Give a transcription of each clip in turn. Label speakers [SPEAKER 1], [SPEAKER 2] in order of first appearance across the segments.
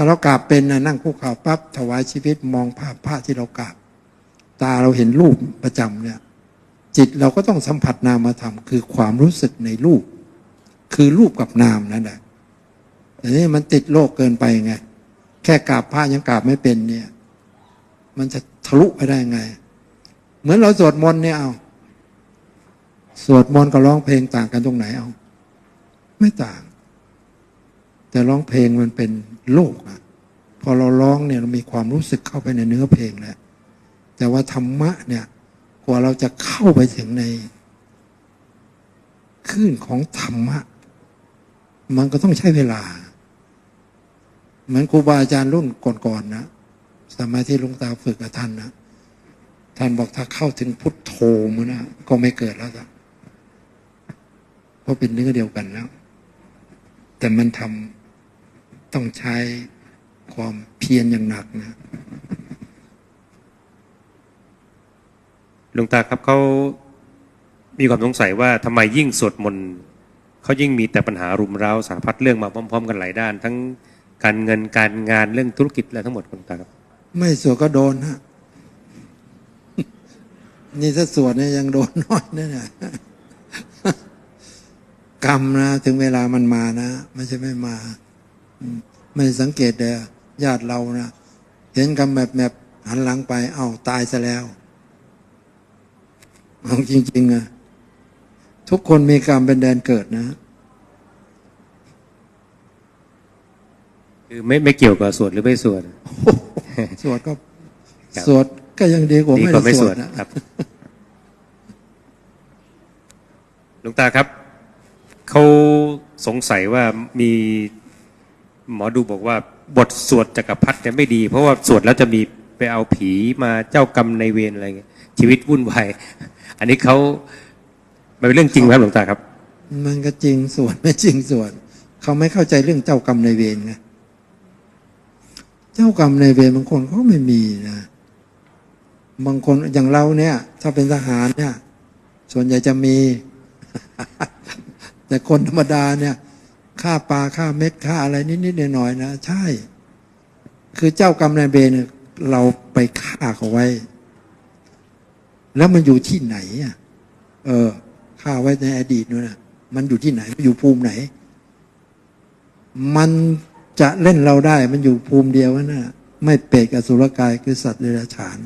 [SPEAKER 1] ถ้าเรากราบเป็นนะนั่งคุกเข่าปั๊บถวายชีวิตมองภาพพระที่เรากราบ ตาเราเห็นรูปประจำเนี่ย จิตเราก็ต้องสัมผัสนามธรรมคือความรู้สึกในรูป คือรูปกับนามนั่นแหละแต่นี่มันติดโลกเกินไปไง แค่กราบพระยังกราบไม่เป็นเนี่ย มันจะทะลุไปได้ไง เหมือนเราสวดมนต์เนี่ยเอาสวดมนต์กับร้องเพลงต่างกันตรงไหนเอา ไม่ต่าง แต่ร้องเพลงมันเป็น โลกอะพอเราร้องเนี่ยเรามีความรู้สึกเข้าไปในเนื้อเพลงแล้วแต่ว่าธรรมะเนี่ยกว่าเราจะเข้าไปถึงในคลื่นของธรรมะ มันก็ต้องใช้เวลา เหมือนครูบาอาจารย์รุ่นก่อนๆนะสมัยที่ลุงตาฝึกกับท่านนะท่านบอกถ้าเข้าถึงพุทโธมันนะก็ไม่เกิดแล้วจ้ะเพราะเป็นเนื้อเดียวกันแล้ว แต่มันทำ ต้องใช้ความเพียรอย่างหนักนะ
[SPEAKER 2] หลวงตาครับเขามีความสงสัยว่าทำไมยิ่งสวดมนต์เขายิ่งมีแต่ปัญหารุมเร้าสารพัดเรื่องมาพร้อม ๆ กันหลายด้าน ทั้งการเงินการงานเรื่องธุรกิจอะไรทั้งหมดหลวงตาครับ
[SPEAKER 1] ไม่สวดก็โดนฮะนี่ถ้าสวดเนี่ยยังโดนน้อยนะเนี่ยกรรมนะ ถึงเวลามันมานะไม่ใช่ไม่มาอืม ไม่สังเกตเด้อญาติเรานะเห็นกรรมแบบแบบหันหลังไป เอ้าตายซะแล้วเอาจริงๆอะทุกคนมีกรรมเป็นแดนเกิดนะ
[SPEAKER 2] คือไม่ไม่เกี่ยวกับสวดหรือไม่สวด
[SPEAKER 1] สวดก็
[SPEAKER 2] ครับ
[SPEAKER 1] สวดก็ยังดีกว่า
[SPEAKER 2] ดี
[SPEAKER 1] ไม่
[SPEAKER 2] กว่าไม่
[SPEAKER 1] ได้
[SPEAKER 2] ส
[SPEAKER 1] ส
[SPEAKER 2] ว
[SPEAKER 1] ว
[SPEAKER 2] ด
[SPEAKER 1] ดนะ
[SPEAKER 2] ครับหลวงตาครับ เขาสงสัยว่ามี หมอดูบอกว่าบทสวดจักรพรรดิเนี่ยไม่ดี เพราะว่าสวดแล้วจะมีไปเอาผีมาเจ้ากรรมในเวรอะไรเงี้ยชีวิตวุ่นวายอันนี้เขามันเป็นเรื่องจริงไหมครับหลวงตาครับ
[SPEAKER 1] มันก็จริงส่วนไม่จริงส่วน เขาไม่เข้าใจเรื่องเจ้ากรรมในเวรไงเจ้ากรรมในเวรบางคนเขาไม่มีนะบางคนอย่างเราเนี่ย ถ้าเป็นทหารเนี่ย ส่วนใหญ่จะมี แต่คนธรรมดาเนี่ย ฆ่าปลาฆ่าเม็ดฆ่าอะไรนิดๆหน่อยๆนะ ใช่ คือเจ้ากรรมนายเวรเนี่ยเราไปฆ่าเขาไว้ แล้วมันอยู่ที่ไหนอะเออฆ่าไว้ในอดีตนู่นนะมันอยู่ที่ไหนมันอยู่ภูมิไหน มันจะเล่นเราได้มันอยู่ภูมิเดียวนั่ะไม่เปรตกับสุรกายคือสัตว์เดรัจฉาน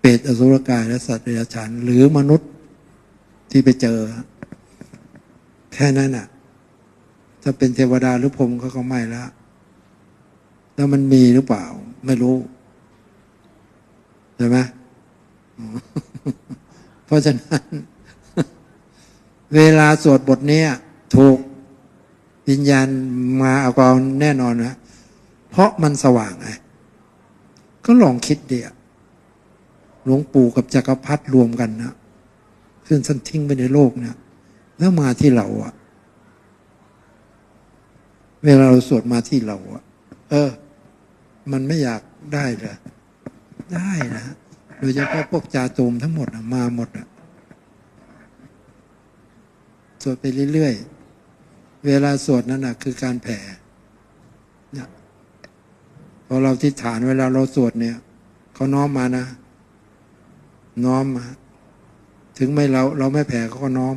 [SPEAKER 1] เปรตอสุรกายและสัตว์เดรัจฉาน หรือมนุษย์ที่ไปเจอ ค่นั้นน่ะ ถ้าเป็นเทวดาหรือพรมเขาก็ไม่ละแล้วมันมีหรือเปล่า ไม่รู้ใช่ไหมเพราะฉะนั้น เวลาสวดบทนี้ถูกวิญญาณมาเอากาแน่นอนนะเพราะมันสว่างไงก็ลองคิดเดียหลวงปู่กับจักรพรรดิรวมกันนะขึ้นสันทิ้งไปในโลกเนี่ย แล้วมาที่เราอะเวลาเราสวดมาที่เราอะเออ มันไม่อยากได้เหรอได้นะโดยเฉพาะพวกจาตูมทั้งหมดอะมาหมดอะสวดไปเรื่อยๆ เวลาสวดนั่นนะคือการแผ่เนี่ยพอเราที่ฐานเวลาเราสวดเนี่ยเขาน้อมมานะ น้อมมา ถึงไม่เราเราไม่แผ่เขาก็น้อม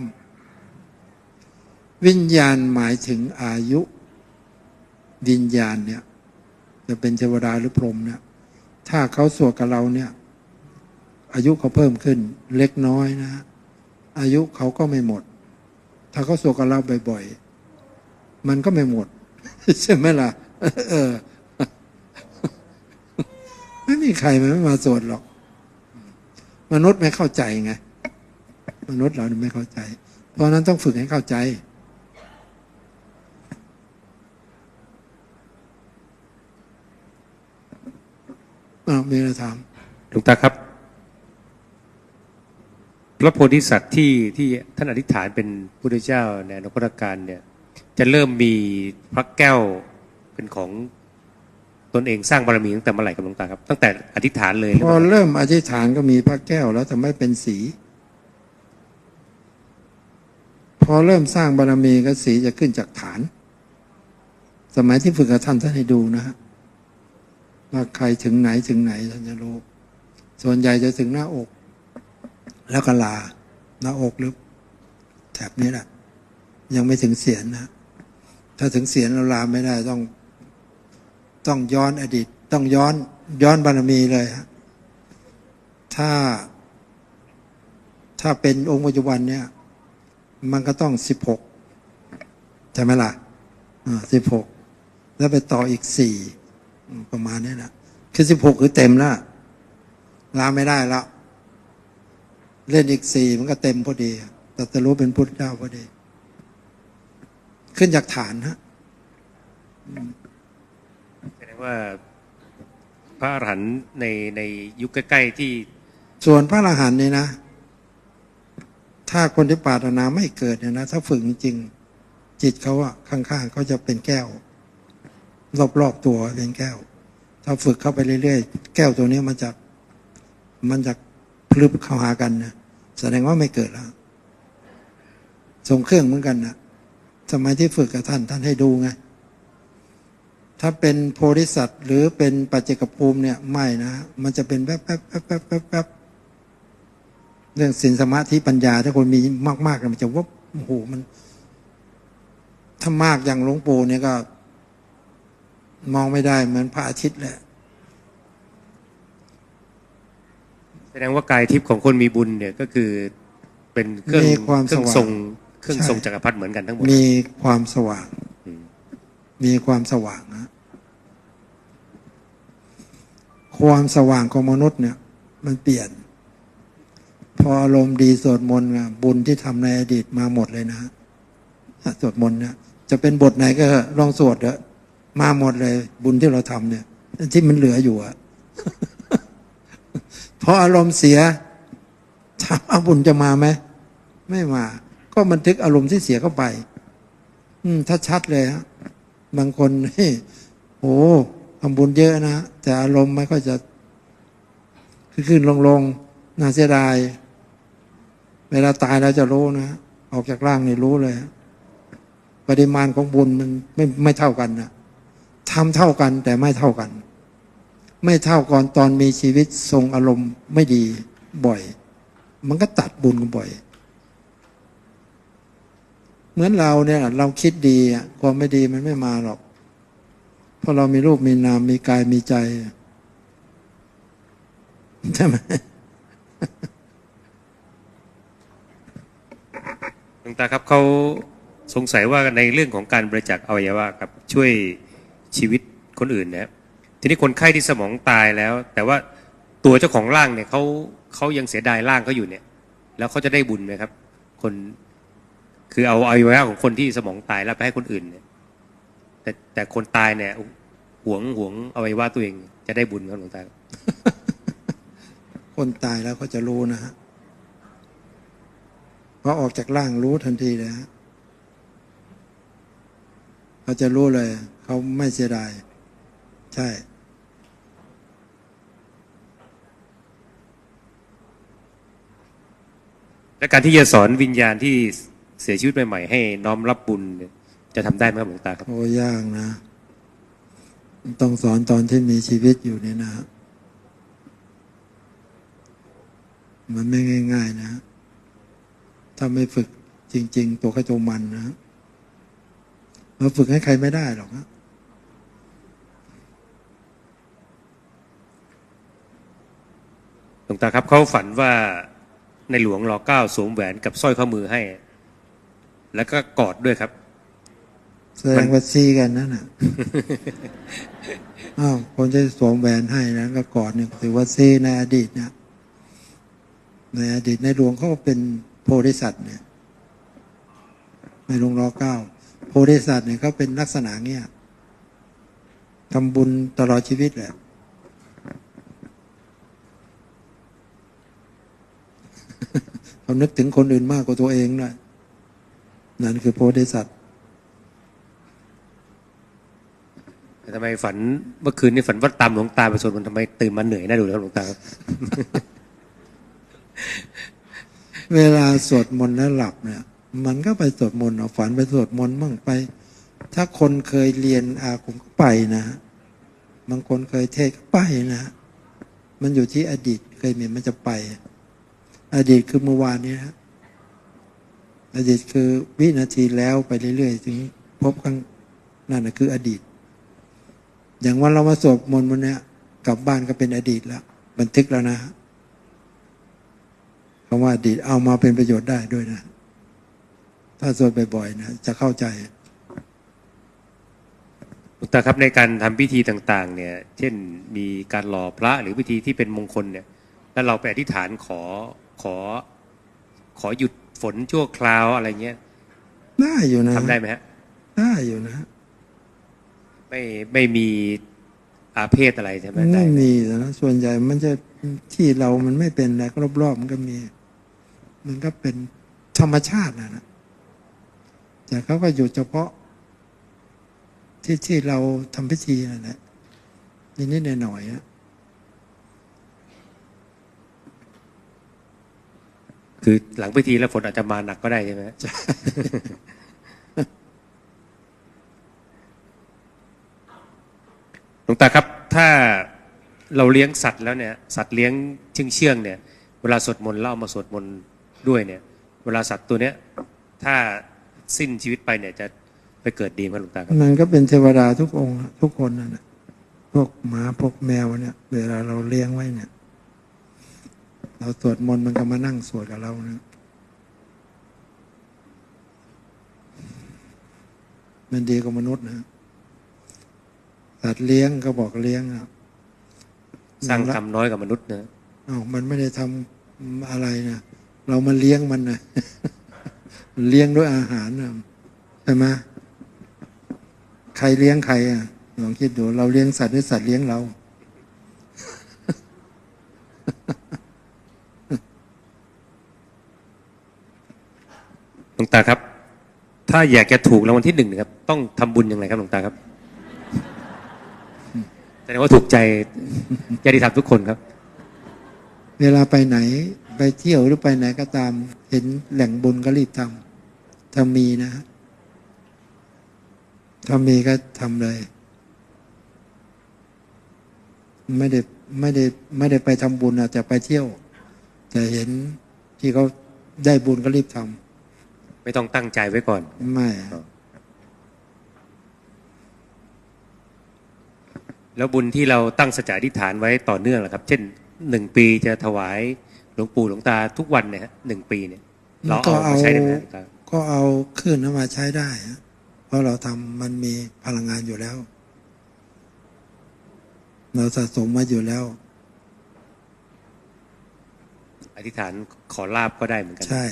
[SPEAKER 1] วิญญาณหมายถึงอายุ วิญญาณเนี่ยจะเป็นเทวดาหรือพรหมเนี่ยถ้าเขาสวดกับเราเนี่ย อายุเขาเพิ่มขึ้นเล็กน้อยนะ อายุเขาก็ไม่หมด ถ้าเขาสวดกับเราบ่อย ๆ มันก็ไม่หมด ใช่ไหมล่ะเออไม่มีใครมันไม่มาสวดหรอก มนุษย์ไม่เข้าใจไงมนุษย์เราไม่เข้าใจ เพราะฉะนั้นต้องฝึกให้เข้าใจ อ้าวมีอะไรถาม
[SPEAKER 2] หลวงตาครับ พระโพธิสัตว์ที่ที่ท่านอธิษฐานเป็นพุทธเจ้าในอนุตการเนี่ย จะเริ่มมีพระแก้วเป็นของตนเองสร้างบารมีตั้งแต่เมื่อไหร่ครับหลวงตาครับตั้งแต่อธิษฐานเลยหรือ
[SPEAKER 1] พ
[SPEAKER 2] เป
[SPEAKER 1] อ
[SPEAKER 2] ล่า
[SPEAKER 1] เริ่มอธิษฐานก็มีพระแก้วแล้วทำไมเป็นสี พอเริ่มสร้างบารมีก็สีจะขึ้นจากฐาน สมัยที่ฝึกกับท่านท่านให้ดูนะฮะ ว่าใครถึงไหนถึงไหนท่านจะรู้ ส่วนใหญ่จะถึงหน้าอก แล้วก็ลา หน้าอกหรือแถบนี้แหละยังไม่ถึงเสียนนะ ถ้าถึงเสียนเราลาไม่ได้ต้อง ต้องย้อนอดีต ต้องย้อนย้อนบารมีเลยฮะถ้า ถ้าเป็นองค์ปัจจุบันเนี่ย มันก็ต้องสิบหกใช่ไหมล่ะอ่าสิบหกแล้วไปต่ออีกสี่ ประมาณนี้นะคือสิบหกคือเต็มแล้วลาไม่ได้แล้ว เล่นอีกสี่มันก็เต็มพอดีแต่จะรู้เป็นพุทธเจ้าพอดี ขึ้นจากฐานฮะ
[SPEAKER 2] แสดงว่า พระอรหันต์ในในยุคใกล้ๆที่
[SPEAKER 1] ส่วนพระอรหันต์เนี่ยนะ ถ้าคนที่ปรารถนาไม่เกิดเนี่ยนะ ถ้าฝึกจริงๆจิตเขาอะข้างๆเขาจะเป็นแก้ว รอบๆตัวเป็นแก้ว ถ้าฝึกเข้าไปเรื่อยๆ แก้วตัวนี้มันจะมันจะพลึบเข้าหากันนะแสดงว่าไม่เกิดแล้วส่งเครื่องเหมือนกันนะสมัยที่ฝึกกับท่านท่านให้ดูไงถ้าเป็นโพธิสัตว์ หรือเป็นปัจเจกภูมิเนี่ยไม่นะมันจะเป็นแป๊บแป๊บแป๊บแป๊บแป๊บแป๊บเรื่องสินสมาธิปัญญา ถ้าคนมีมากๆมันจะวบโอ้โหมันถ้ามากอย่างหลวงปู่เนี่ยก็ มองไม่ได้เหมือนพระอาทิตย์แหละ
[SPEAKER 2] แสดงว่ากายทิพย์ของคนมีบุญเนี่ยก็คือเป็นเครื่อง
[SPEAKER 1] มีความ
[SPEAKER 2] เครื่อง
[SPEAKER 1] สว่าง
[SPEAKER 2] ทรงเครื่อง
[SPEAKER 1] ใช่
[SPEAKER 2] ทรงจักรพรรดิเหมือนกันทั้งหมด
[SPEAKER 1] มีความสว่าง
[SPEAKER 2] อืม
[SPEAKER 1] มีความสว่างนะความสว่างของมนุษย์เนี่ย มันเปลี่ยน พออารมณ์ดีสวดมนต์อะบุญที่ทำในอดีตมาหมดเลยนะสวดมนต์เนี่ยจะเป็นบทไหนก็ลองสวดเถอะ มาหมดเลย บุญที่เราทำเนี่ย ที่มันเหลืออยู่อะพออารมณ์เสียถามว่าบุญจะมาไหมไม่มา ก็บันทึกอารมณ์ที่เสียเข้าไป อืม ถ้าชัดเลยฮะบางคนนี่โอ้ทำบุญเยอะนะแต่อารมณ์ไม่ค่อยจะขึ้นขึ้นลงลงน่าเสียดาย เวลาตายแล้วจะรู้นะออกจากร่างนี่รู้เลย ปริมาณของบุญมันไม่ไม่เท่ากันนะ ทำเท่ากันแต่ไม่เท่ากัน ไม่เท่าก่อนตอนมีชีวิตทรงอารมณ์ไม่ดีบ่อย มันก็ตัดบุญกันบ่อย เหมือนเราเนี่ย เราคิดดีความไม่ดีมันไม่มาหรอก เพราะเรามีรูปมีนามมีกายมีใจใช่ไหม
[SPEAKER 2] หลวงตาครับเขาสงสัยว่าในเรื่องของการบริจาคอวัยวะครับช่วย ชีวิตคนอื่นนะครับทีนี้คนไข้ที่สมองตายแล้ว แต่ว่าตัวเจ้าของร่างเนี่ยเขาเขายังเสียดายร่างเขาอยู่เนี่ย แล้วเขาจะได้บุญไหมครับ คนคือเอาอวัยวะของคนที่สมองตายแล้วไปให้คนอื่นเนี่ย แต่แต่คนตายเนี่ยหวงหวงอวัยวะตัวเองจะได้บุญครับหลวงตาครับ
[SPEAKER 1] คนตายแล้วเขาจะรู้นะฮะพอออกจากร่างรู้ทันทีเลยฮะเขาจะรู้เลย เขาไม่เสียดาย ใช่
[SPEAKER 2] และการที่จะสอนวิญญาณที่เสียชีวิตใหม่ๆให้น้อมรับบุญเนี่ยจะทำได้ไหมครับหลวงตาครับ
[SPEAKER 1] โอ้ยากนะ ต้องสอนตอนที่มีชีวิตอยู่เนี่ยนะมันไม่ง่าย ๆ นะ ถ้าไม่ฝึกจริง ๆ ตัวใครตัวมันนะมาฝึกให้ใครไม่ได้หรอกนะ
[SPEAKER 2] ลวงตาครับเขาฝันว่าในหลวงรอเก้าสวมแหวนกับสร้อยข้อมือให้ แล้วก็กอดด้วยครับ
[SPEAKER 1] แสดงว่าซีกันนั่นน่ะ อ้าวคนจะสวมแหวนให้นะก็กอดเนี่ยถือว่าซีในอดีตนะในอดีตในหลวงเขาก็เป็นโพธิสัตว์เนี่ยในหลวงรอเก้าโพธิสัตว์เนี่ยเขาเป็นลักษณะเนี้ยทำบุญตลอดชีวิตแหละ เขานึกถึงคนอื่นมากกว่าตัวเองด้วยนั่นคือโพธิสัตว์
[SPEAKER 2] แต่ทำไมฝันเมื่อคืนนี่ฝันว่าตามหลวงตาไปสวดมนต์ทำไมตื่นมาเหนื่อยน่าดูเลยครับหลวงตาครับ
[SPEAKER 1] เวลาสวดมนต์แล้วหลับเนี่ย มันก็ไปสวดมนต์เอาฝันไปสวดมนต์มั่งไป ถ้าคนเคยเรียนอาคมก็ไปนะบางคนเคยเทศก็ไปนะมันอยู่ที่อดีตเคยมีมันจะไป อดีตคือเมื่อวานนี้นะอดีตคือวินาทีแล้วไปเรื่อยๆ ถึงพบข้างนั่นนะคืออดีต อย่างวันเรามาสวดมนต์วันนี้กลับบ้านก็เป็นอดีตแล้ว บันทึกแล้วนะคำว่าอดีตเอามาเป็นประโยชน์ได้ด้วยนะ ถ้าสวดบ่อยๆนะจะเข้าใจ
[SPEAKER 2] หลวงตาครับในการทำพิธีต่าง ๆ เนี่ย เช่นมีการหล่อพระหรือพิธีที่เป็นมงคลเนี่ย แล้วเราไปอธิษฐานขอ ขอ ขอหยุดฝนชั่วคราวอะไรเงี้ย
[SPEAKER 1] ได้อยู่นะ
[SPEAKER 2] ทำได้ไหมฮะ
[SPEAKER 1] ได้อยู่นะ
[SPEAKER 2] ไม่ไม่มีอาเพศอะไรใช่ไหมได้
[SPEAKER 1] ไม่
[SPEAKER 2] ไหม
[SPEAKER 1] มีนะส่วนใหญ่มันจะที่เรามันไม่เป็นอะไรก็รอบๆมันก็มี มันก็เป็นธรรมชาตินะนะแต่เขาก็อยู่เฉพาะ ที่ที่เราทำพิธีนั่นแหละนิดๆหน่อยๆนะ
[SPEAKER 2] คือหลังพิธีแล้วฝนอาจจะมาหนักก็ได้ใช่ไหมหลวงตาครับ ถ้าเราเลี้ยงสัตว์แล้วเนี่ย สัตว์เลี้ยงเชื่องเชื่องเนี่ย เวลาสวดมนต์เล่ามาสวดมนต์ด้วยเนี่ย เวลาสัตว์ตัวเนี้ย ถ้าสิ้นชีวิตไปเนี่ยจะไปเกิดดีไหมหลวงตาครับ
[SPEAKER 1] มันก็เป็นเทวดาทุกองค์ทุกคนนั่นแหละพวกหมาพวกแมวเนี่ย เวลาเราเลี้ยงไว้เนี่ย เราสวดมนต์มันก็มานั่งสวดกับเรานะมันดีกว่ามนุษย์นะสัตว์เลี้ยงก็บอกเลี้ยงอะ
[SPEAKER 2] สร้างกรรมน้อยกว่ามนุษย์นะ
[SPEAKER 1] อ้าวมันไม่ได้ทำอะไรนะเรามาเลี้ยงมันนะเลี้ยงด้วยอาหารนะใช่ไหมใครเลี้ยงใครอะลองคิดดู เราเลี้ยงสัตว์หรือสัตว์เลี้ยงเรา
[SPEAKER 2] ลวงตาครับ ถ้าอยากจะถูกรางวัลที่หนึ่งนะครับ ต้องทำบุญยังไงครับหลวงตาครับแสดงว่าถูกใจญาติธรรมทุกคนครับ
[SPEAKER 1] เวลาไปไหน ไปเที่ยวหรือไปไหนก็ตาม เห็นแหล่งบุญก็รีบทำถ้ามีนะถ้ามีก็ทำเลย ไม่ได้ไม่ได้ไม่ได้ไปทำบุญอาจจะไปเที่ยว แต่เห็นที่เขาได้บุญก็รีบทำ
[SPEAKER 2] ไม่ต้องตั้งใจไว้ก่อนำ
[SPEAKER 1] ไม่
[SPEAKER 2] แล้วบุญที่เราตั้งสัจจะอธิษฐานไว้ต่อเนื่องนะครับ เช่นหนึ่งปีจะถวายหลวงปู่หลวงตาทุกวันเนี่ยฮะหนึ่งปีเนี่ย เรา
[SPEAKER 1] ก็
[SPEAKER 2] เอา
[SPEAKER 1] เอา
[SPEAKER 2] มาใช้ได้ไหมหลวงตา
[SPEAKER 1] ก็เอาขึ้นนั้นมาใช้ได้ฮะเพราะเราทำมันมีพลังงานอยู่แล้ว เราสะสมมาอยู่แล้ว
[SPEAKER 2] อธิษฐานขอลาบก็ได้เหมือนกัน
[SPEAKER 1] ใช่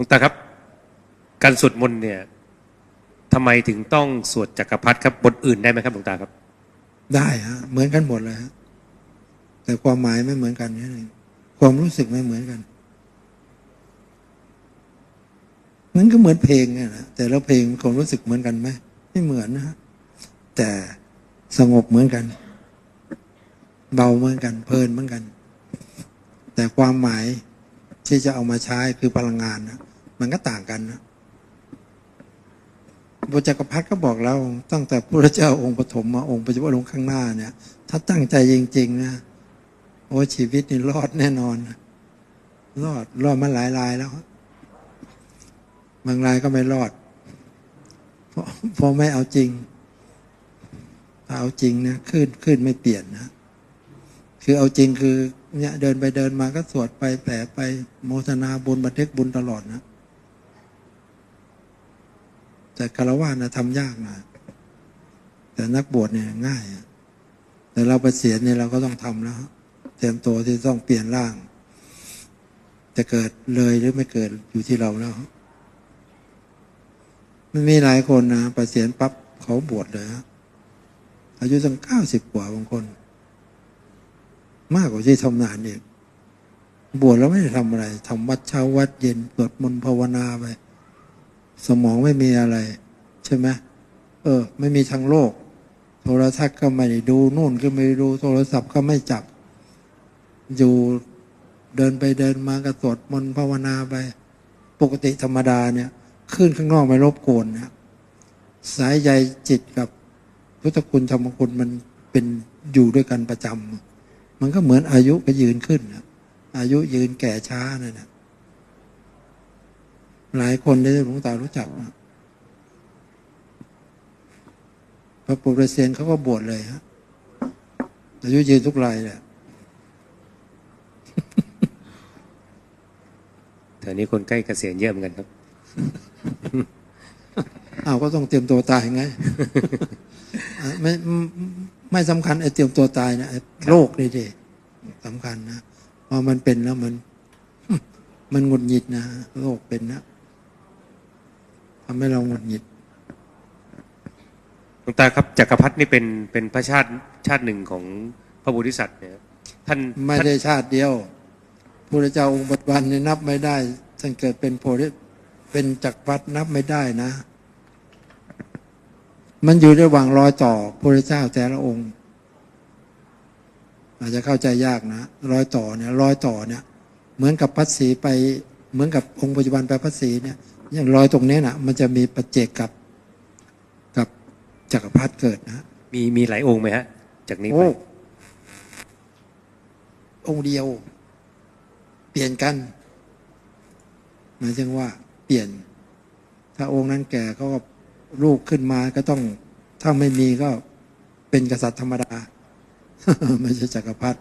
[SPEAKER 2] ลวงตาครับ การสวดมนต์เนี่ยทำไมถึงต้องสวดจักรพรรดิครับบทอื่นได้ไหมครับหลวงตาครับ
[SPEAKER 1] ได้ฮะเหมือนกันหมดเลยฮะแต่ความหมายไม่เหมือนกันนี่เองความรู้สึกไม่เหมือนกันมันก็เหมือนเพลงเนี่ยนะแต่ละเพลงความรู้สึกเหมือนกันไหมไม่เหมือนนะฮะแต่สงบเหมือนกัน เบาเหมือนกัน เพลินเหมือนกัน แต่ความหมายที่จะเอามาใช้คือพลังงานนะ มันก็ต่างกันนะพระจักรพรรดิก็บอกเรา ตั้งแต่พระเจ้าองค์ปฐมมาองค์ปัจจุบันองค์ข้างหน้าเนี่ย ถ้าตั้งใจจริง ๆ นะโอ้ชีวิตนี่รอดแน่นอนรอดรอดมาหลายรายแล้วบางรายก็ไม่รอดเพราะเพราะไม่เอาจริงเอาจริงนะขึ้นขึ้นไม่เปลี่ยนนะคือเอาจริงคือเนี่ยเดินไปเดินมาก็สวดไปแผลไปโมทนาบุญบันทึกบุญตลอดนะ แต่คารวะนะทำยากนะแต่นักบวชเนี่ยง่ายอะแต่เราไปเสียเนี่ยเราก็ต้องทำแล้วเตรียมตัวที่ต้องเปลี่ยนร่าง จะเกิดเลยหรือไม่เกิดอยู่ที่เราแล้วมันมีหลายคนนะประเสียนปั๊บเขาบวชเลยฮะอายุตั้งเก้าสิบกว่าบางคน มากกว่าที่ทำงานอีกบวชแล้วไม่ได้ทำอะไรทำวัดเช้าวัดเย็นสวดมนต์ภาวนาไป สมองไม่มีอะไร ใช่ไหมเออ ไม่มีทางโลก โทรทัศน์ก็ไม่ได้ดูนู่นก็ไม่ดู โทรศัพท์ก็ไม่จับ อยู่เดินไปเดินมาก็สวดมนต์ภาวนาไป ปกติธรรมดาเนี่ยขึ้นข้างนอกไม่รบกวนเนี่ยสายใยจิตกับพุทธคุณธรรมคุณมันเป็นอยู่ด้วยกันประจำมันก็เหมือนอายุก็ยืนขึ้นนะอายุยืนแก่ช้านั่นนะ หลายคนที่หลวงตารู้จักนะพระปุรเซียนเขาก็บวชเลยฮะอายุยืนทุกรายแหละ
[SPEAKER 2] แถวนี้คนใกล้เกษียณเยอะเหมือนกันครับ
[SPEAKER 1] อ้าวก็ต้องเตรียมตัวตายไงอะไม่ไม่ไม่สำคัญไอ้เตรียมตัวตายนะไอ้โรคนี่ดิสำคัญนะพอมันเป็นแล้วมัน มันหงุดหงิดนะโรคเป็นนะ ทำให้เราหงุดหงิด
[SPEAKER 2] หลวงตาครับจักรพรรดินี่เป็นเป็นพระชาติชาติหนึ่งของพระโพธิสัตว์เนี่ยท่าน
[SPEAKER 1] ไม่
[SPEAKER 2] ท่าน
[SPEAKER 1] ได้ชาติเดียวพระเจ้าองค์ปัจจุบันนี่นับไม่ได้ท่านเกิดเป็นโพธิเป็นจักรพรรดินับไม่ได้นะ มันอยู่ระหว่างรอยต่อพระเจ้าแต่ละองค์ อาจจะเข้าใจยากนะรอยต่อเนี่ยรอยต่อเนี่ย เหมือนกับพัดสีไปเหมือนกับองค์ปัจจุบันไปพัดสีเนี่ย อย่างรอยตรงเนี้ยนะมันจะมีปัจเจกกับกับจักรพรรดิเกิดนะ
[SPEAKER 2] มีมีหลายองค์ไหมฮะ จากนี้ไป
[SPEAKER 1] โอ้องค์เดียว เปลี่ยนกันหมายถึงว่า เปลี่ยน ถ้าองค์นั้นแก่เขาก็ลูกขึ้นมาก็ต้องถ้าไม่มีก็เป็นกษัตริย์ธรรมดาไม่ใช่จักรพรรดิ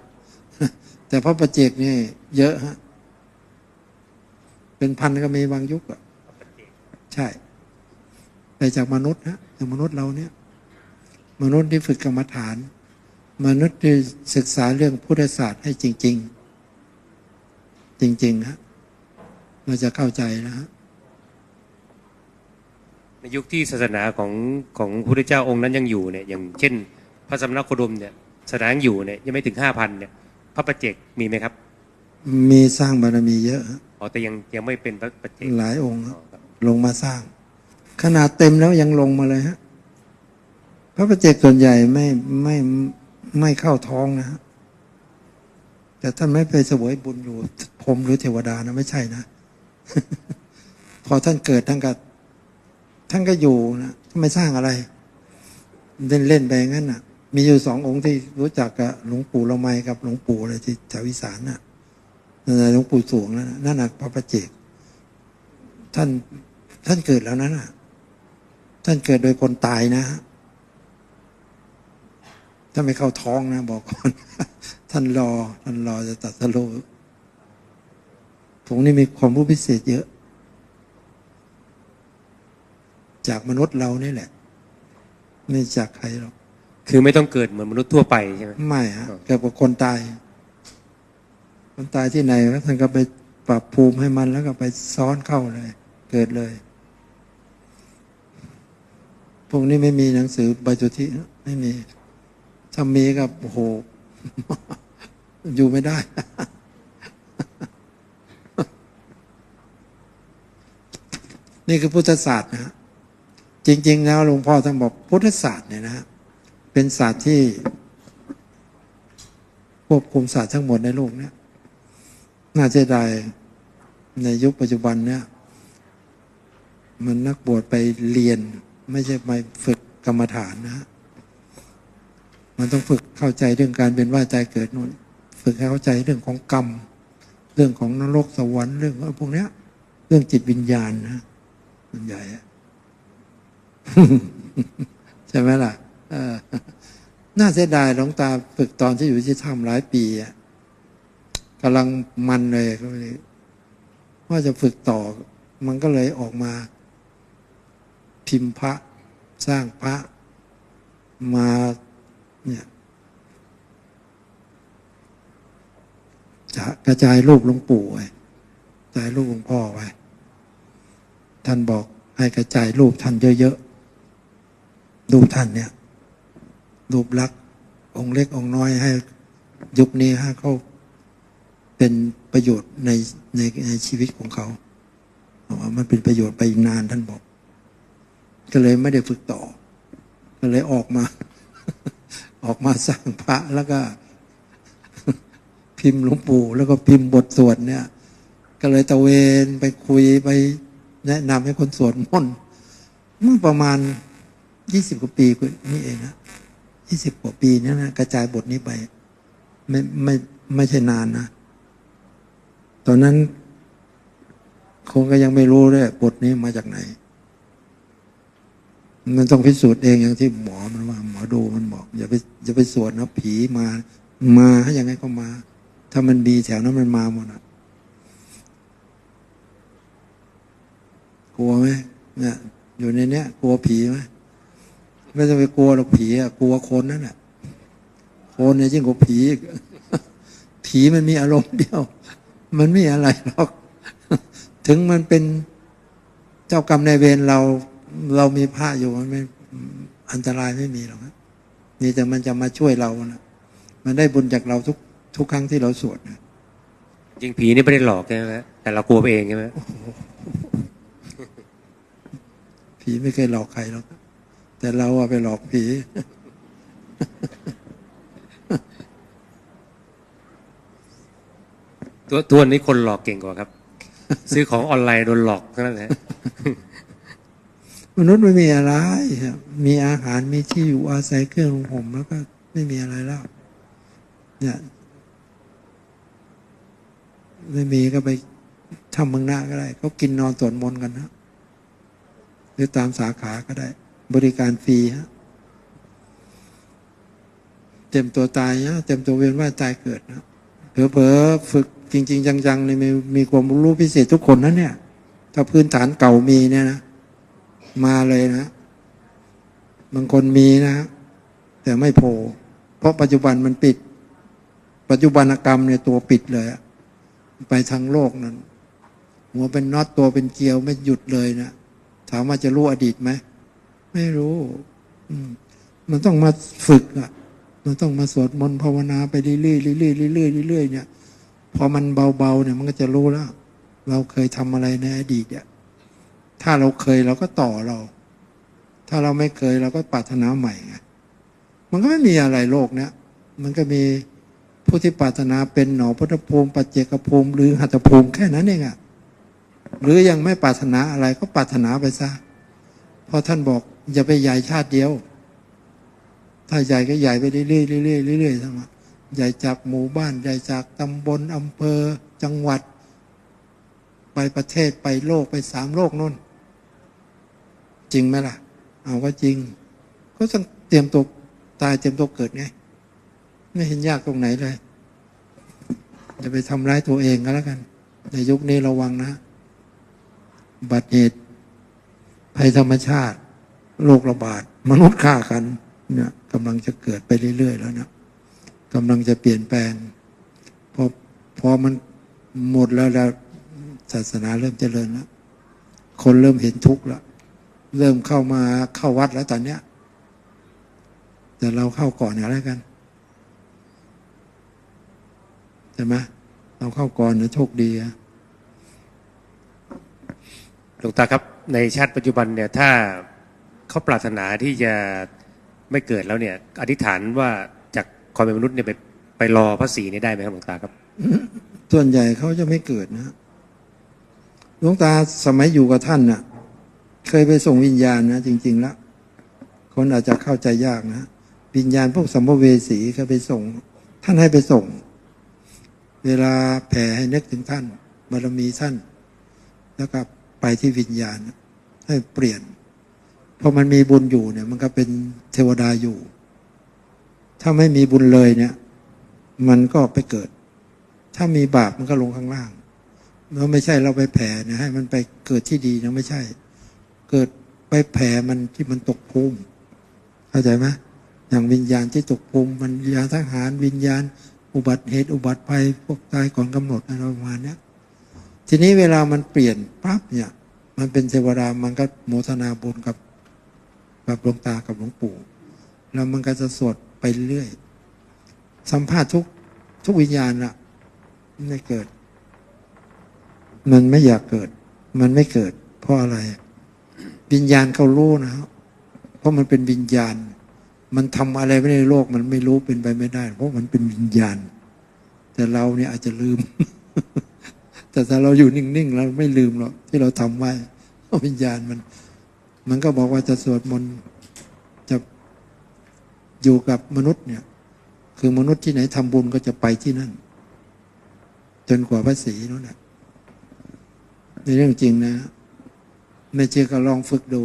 [SPEAKER 1] แต่พระประเจกนี่เยอะฮะเป็นพันก็มีบางยุคอะ ใช่ไปจากมนุษย์ฮะจากมนุษย์เราเนี่ย มนุษย์ที่ฝึกกรรมฐาน มนุษย์ที่ศึกษาเรื่องพุทธศาสตร์ให้จริง ๆ จริงๆฮะเราจะเข้าใจนะฮะ
[SPEAKER 2] ในยุคที่ศาสนาของของพระพุทธเจ้าองค์นั้นยังอยู่เนี่ยอย่างเช่น พระสมณโคดมเนี่ยศาสนายังอยู่เนี่ยยังไม่ถึงห้าพันเนี่ยพระประเจกมีไหมครับ
[SPEAKER 1] มีสร้างบารมีเยอะฮะ
[SPEAKER 2] อ๋อแต่ยังยังไม่เป็นพระประเจก
[SPEAKER 1] หลายองค์
[SPEAKER 2] อ๋
[SPEAKER 1] ฮะ
[SPEAKER 2] อครับ
[SPEAKER 1] ลงมาสร้าง ขนาดเต็มแล้วยังลงมาเลยฮะพระประเจกส่วนใหญ่ไม่ไม่ไม่เข้าท้องนะฮะแต่ท่านไม่ไปเสวยบุญอยู่พรมหรือเทวดานะไม่ใช่นะ พอท่านเกิดท่านก็ท่านก็อยู่นะท่านไม่สร้างอะไร เล่นเล่นไปงั้นน่ะ มีอยู่สององค์ที่รู้จักกับหลวงปู่ละไมกับหลวงปู่อะไรที่แถวอีสานน่ะนั่นน่ะหลวงปู่สวงนั่นนะนั่นนะพระประเจกท่าน ท่านเกิดแล้วนั้นน่ะท่านเกิดโดยคนตายนะถ้าไม่เข้าท้องนะ บอกก่อน ท่านรอ ท่านรอจะตัดสรู้ตรงนี้มีความรู้พิเศษเยอะ จากมนุษย์เรานี่แหละ ไม่จากใครหรอก
[SPEAKER 2] คือไม่ต้องเกิดเหมือนมนุษย์ทั่วไปใช่ไหม
[SPEAKER 1] ไม่ฮะ
[SPEAKER 2] ครับ
[SPEAKER 1] เกิดกับคนตาย คนตายที่ไหนแล้วท่านก็ไปปรับภูมิให้มันแล้วก็ไปซ้อนเข้าเลย เกิดเลย พวกนี้ไม่มีหนังสือใบจุธิไม่มีถ้ามีก็โอ้โห อยู่ไม่ได้ นี่คือพุทธศาสตร์นะฮะจริง ๆ แล้วหลวงพ่อท่านบอกพุทธศาสตร์เนี่ยนะฮะเป็นศาสตร์ที่ควบคุมศาสตร์ทั้งหมดในโลกเนี่ยน่าเสียดายในยุคปัจจุบันเนี่ยมันนักบวชไปเรียน ไม่ใช่ไปฝึกกรรมฐานนะฮะมันต้องฝึกเข้าใจเรื่องการเป็นว่าใจเกิดนู่นฝึกให้เข้าใจเรื่องของกรรม เรื่องของนรกสวรรค์เรื่องพวกเนี้ย เรื่องจิตวิญญาณนะมันใหญ่อะใช่ไหมล่ะน่าเสียดายหลวงตาฝึกตอนที่อยู่ที่ถ้ำหลายปีอะกำลังมันเลยก็เลยว่าจะฝึกต่อ มันก็เลยออกมา พิมพ์พระสร้างพระมาเนี่ยจะกระจายรูปหลวงปู่ไว้กระจายรูปหลวงพ่อไว้ ท่านบอกให้กระจายรูปท่านเยอะๆรูปท่านเนี่ย รูปลักษณ์องค์เล็กองค์น้อยให้ยุคนี้ให้เขาเป็นประโยชน์ในในในชีวิตของเขาบอกว่ามันเป็นประโยชน์ไปนานท่านบอก ก็เลยไม่ได้ฝึกต่อ ก็เลยออกมา ออกมาสร้างพระแล้วก็ พิมพ์หลวงปู่ แล้วก็พิมพ์บทสวดเนี่ย ก็เลยตะเวนไปคุยไปแนะนำให้คนสวดมนต์เมื่อประมาณยี่สิบกว่าปีนี่เองนะยี่สิบกว่าปีนี่นะกระจายบทนี้ไป ไม่ไม่ไม่ใช่นานนะ ตอนนั้น คงก็ยังไม่รู้เลยบทนี้มาจากไหน มันต้องพิสูจน์เองอย่างที่หมอมันว่าหมอดูมันบอก อย่าไปอย่าไปสวดนะผีมา มาให้ยังไงก็มา ถ้ามันมีแถวนั้นมันมาหมดอะกลัวไหมเนี่ยอยู่ในเนี้ย กลัวผีไหมไม่ต้องไปกลัวหรอกผีอะกลัวคนนั่นแหละคนเนี่ยยิ่งกว่าผีผีมันมีอารมณ์เดียว มันไม่อะไรหรอก ถึงมันเป็นเจ้ากรรมนายเวรเรา เรามีพระอยู่มันไม่อันตรายไม่มีหรอกนะนี่แต่มันจะมาช่วยเรานะมันได้บุญจากเราทุกทุกครั้งที่เราสวดนะ
[SPEAKER 2] จริงผีนี่ไม่ได้หลอกใช่ไหมแต่เรากลัวไปเองใช่ไหม
[SPEAKER 1] ผีไม่เคยหลอกใครหรอกแต่เราอะไปหลอกผี
[SPEAKER 2] ตัวตัวนี้คนหลอกเก่งกว่าครับ ซื้อของออนไลน์โดนหลอกทั้งนั้นแหละ
[SPEAKER 1] มนุษย์ไม่มีอะไรครับมีอาหารมีที่อยู่อาศัยเครื่องนุ่งห่มแล้วก็ไม่มีอะไรแล้วเนี่ยไม่มีก็ไปทำเมืองหน้าก็ได้เขากินนอนสวดมนต์กันนะหรือตามสาขาก็ได้ บริการฟรีฮะเต็มตัวตายนะเต็มตัวเวียนว่ายตายเกิดนะเผลอๆฝึกจริง ๆ จังๆเลยมีมีความรู้พิเศษทุกคนนะเนี่ย ถ้าพื้นฐานเก่ามีเนี่ยนะ มาเลยนะ บางคนมีนะ แต่ไม่โผล่เพราะปัจจุบันมันปิด ปัจจุบันกรรมเนี่ยตัวปิดเลย ไปทางโลกนั้น หัวเป็นน็อตตัวเป็นเกลียวไม่หยุดเลยนะถามว่าจะรู้อดีตไหมไม่รู้ อืมมันต้องมาฝึกอะ มันต้องมาสวดมนต์ภาวนาไปเรื่อยๆเรื่อยๆเรื่อยๆเรื่อยๆเนี่ย พอมันเบาๆเนี่ย มันก็จะรู้แล้ว เราเคยทำอะไรในอดีตเนี่ย ถ้าเราเคยเราก็ต่อเรา ถ้าเราไม่เคยเราก็ปรารถนาใหม่ไงมันก็ไม่มีอะไรโลกเนี้ยมันก็มีผู้ที่ปรารถนาเป็นหนอพุทธภูมิปัจเจกภูมิหรือหัตถภูมิแค่นั้นเองอะหรือยังไม่ปรารถนาอะไรก็ปรารถนาไปซะเพราะท่านบอกอย่าไปใหญ่ชาติเดียว ถ้าใหญ่ก็ใหญ่ไปเรื่อยๆเรื่อยๆเรื่อยๆทั้งหมดใหญ่จากหมู่บ้าน ใหญ่จากตำบลอำเภอจังหวัด ไปประเทศไปโลกไปสามโลกนู่น จริงไหมล่ะ เอาก็จริง ก็ต้องเตรียมตัวตายเตรียมตัวเกิดไง ไม่เห็นยากตรงไหนเลยจะไปทำร้ายตัวเองก็แล้วกัน ในยุคนี้ระวังนะ บัติเหตุภัยธรรมชาติโรคระบาด มนุษย์ฆ่ากันเนี่ยกำลังจะเกิดไปเรื่อย ๆ แล้วนะกำลังจะเปลี่ยนแปลงพอพอมันหมดแล้วแล้วศาสนาเริ่มเจริญแล้ว คนเริ่มเห็นทุกข์แล้ว เริ่มเข้ามาเข้าวัดแล้วตอนเนี้ย แต่เราเข้าก่อนอย่างไรกันใช่ไหมเราเข้าก่อนนะโชคดีอะ
[SPEAKER 2] หลวงตาครับ ในชาติปัจจุบันเนี่ย ถ้าเขาปรารถนาที่จะไม่เกิดแล้วเนี่ย อธิษฐานว่าจากความเป็นมนุษย์เนี่ยไปไปรอพระศรีนี่ได้ไหมครับหลวงตาครับ
[SPEAKER 1] ส่วนใหญ่เขาจะไม่เกิดนะหลวงตาสมัยอยู่กับท่านน่ะ เคยไปส่งวิญญาณนะ จริง ๆ แล้ว คนอาจจะเข้าใจยากนะ วิญญาณพวกสัมภเวสีเคยไปส่ง ท่านให้ไปส่ง เวลาแผ่ให้นึกถึงท่านบารมีท่าน แล้วก็ไปที่วิญญาณ ให้เปลี่ยนพอมันมีบุญอยู่เนี่ย มันก็เป็นเทวดาอยู่ ถ้าไม่มีบุญเลยเนี่ย มันก็ไปเกิด ถ้ามีบาปมันก็ลงข้างล่างแล้วไม่ใช่เราไปแผ่เนี่ยให้มันไปเกิดที่ดีนะไม่ใช่ เกิดไปแผ่มันที่มันตกภูมิเข้าใจไหมอย่างวิญญาณที่ตกภูมิมันวิญญาณทหารวิญญาณ อุบัติเหตุอุบัติภัยพวกตายก่อนกำหนดอะไรประมาณนี้ทีนี้เวลามันเปลี่ยนปั๊บเนี่ย มันเป็นเทวดามันก็โมทนาบุญกับกับหลวงตากับหลวงปู่ แล้วมันก็จะสวดไปเรื่อย สัมภาษณ์ทุกทุกวิญญาณละไม่เกิด มันไม่อยากเกิด มันไม่เกิด เพราะอะไร วิญญาณเขารู้นะครับเพราะมันเป็นวิญญาณ มันทำอะไรไม่ในโลก มันไม่รู้เป็นไปไม่ได้ เพราะมันเป็นวิญญาณ แต่เราเนี่ยอาจจะลืม แต่ถ้าเราอยู่นิ่งๆเราไม่ลืมหรอกที่เราทำไว้เพราะวิญญาณมัน มันก็บอกว่าจะสวดมนต์จะอยู่กับมนุษย์เนี่ย คือมนุษย์ที่ไหนทำบุญก็จะไปที่นั่น จนกว่าพระศรีนั่นแหละในเรื่องจริงนะ ไม่เชื่อก็ลองฝึกดู